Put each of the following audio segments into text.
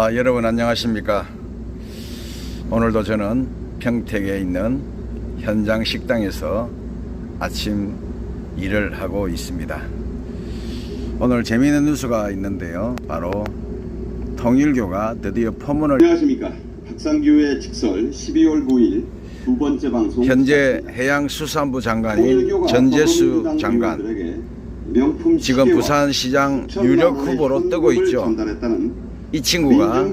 아, 여러분 안녕하십니까? 오늘도 저는 평택에 있는 현장 식당에서 아침 일을 하고 있습니다. 오늘 재미있는 뉴스가 있는데요. 바로 통일교가 드디어 포문을 안녕하십니까. 박상규의 직설 12월 9일 두 번째 방송 현재 해양수산부 장관인 전재수 장관 지금 부산시장 유력 후보로 뜨고 있죠. 이 친구가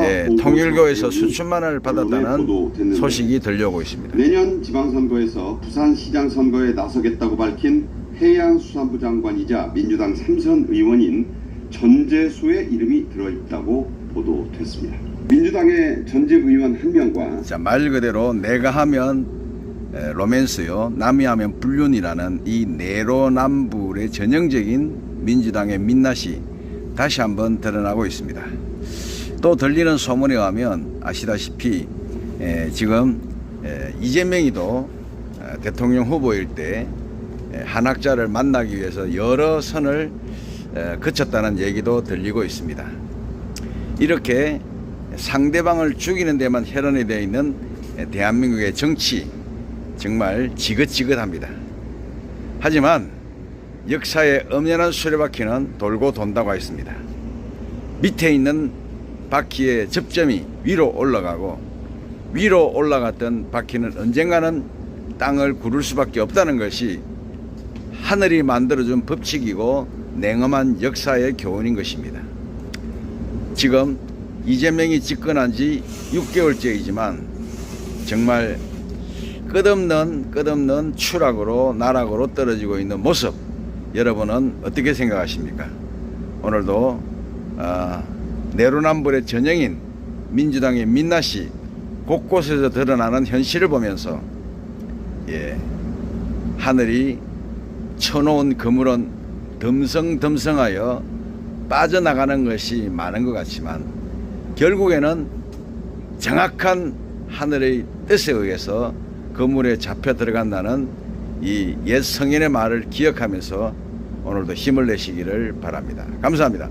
예, 통일교에서 수천만 원을 받았다는 소식이 들려오고 있습니다. 내년 지방선거에서 부산시장 선거에 나서겠다고 밝힌 해양수산부 장관이자 민주당 삼선 의원인 전재수의 이름이 들어있다고 보도됐습니다. 민주당의 전재 의원 한 명과 자, 말 그대로 내가 하면 에, 로맨스요, 남이 하면 불륜이라는 이 내로남불의 전형적인 민주당의 민낯이 다시 한번 드러나고 있습니다. 또 들리는 소문에 의하면 아시다시피 에, 지금 에, 이재명이도 어, 대통령 후보일 때 에, 한학자를 만나기 위해서 여러 선을 에, 거쳤다는 얘기도 들리고 있습니다. 이렇게 상대방을 죽이는 데만 혈안이 되어 있는 대한민국의 정치 정말 지긋지긋합니다. 하지만 역사의 엄연한 수레바퀴는 돌고 돈다고 했습니다. 밑에 있는 바퀴의 접점이 위로 올라가고 위로 올라갔던 바퀴는 언젠가는 땅을 구를 수밖에 없다는 것이 하늘이 만들어준 법칙이고 냉엄한 역사의 교훈인 것입니다. 지금 이재명이 집권한 지 6개월째이지만 정말 끝없는 끝없는 추락으로 나락으로 떨어지고 있는 모습 여러분은 어떻게 생각하십니까? 오늘도 아, 내로남불의 전형인 민주당의 민낯이 곳곳에서 드러나는 현실을 보면서 예, 하늘이 쳐놓은 그물은 덤성덤성하여 빠져나가는 것이 많은 것 같지만 결국에는 정확한 하늘의 뜻에 의해서 그물에 잡혀 들어간다는 이 옛 성인의 말을 기억하면서 오늘도 힘을 내시기를 바랍니다. 감사합니다.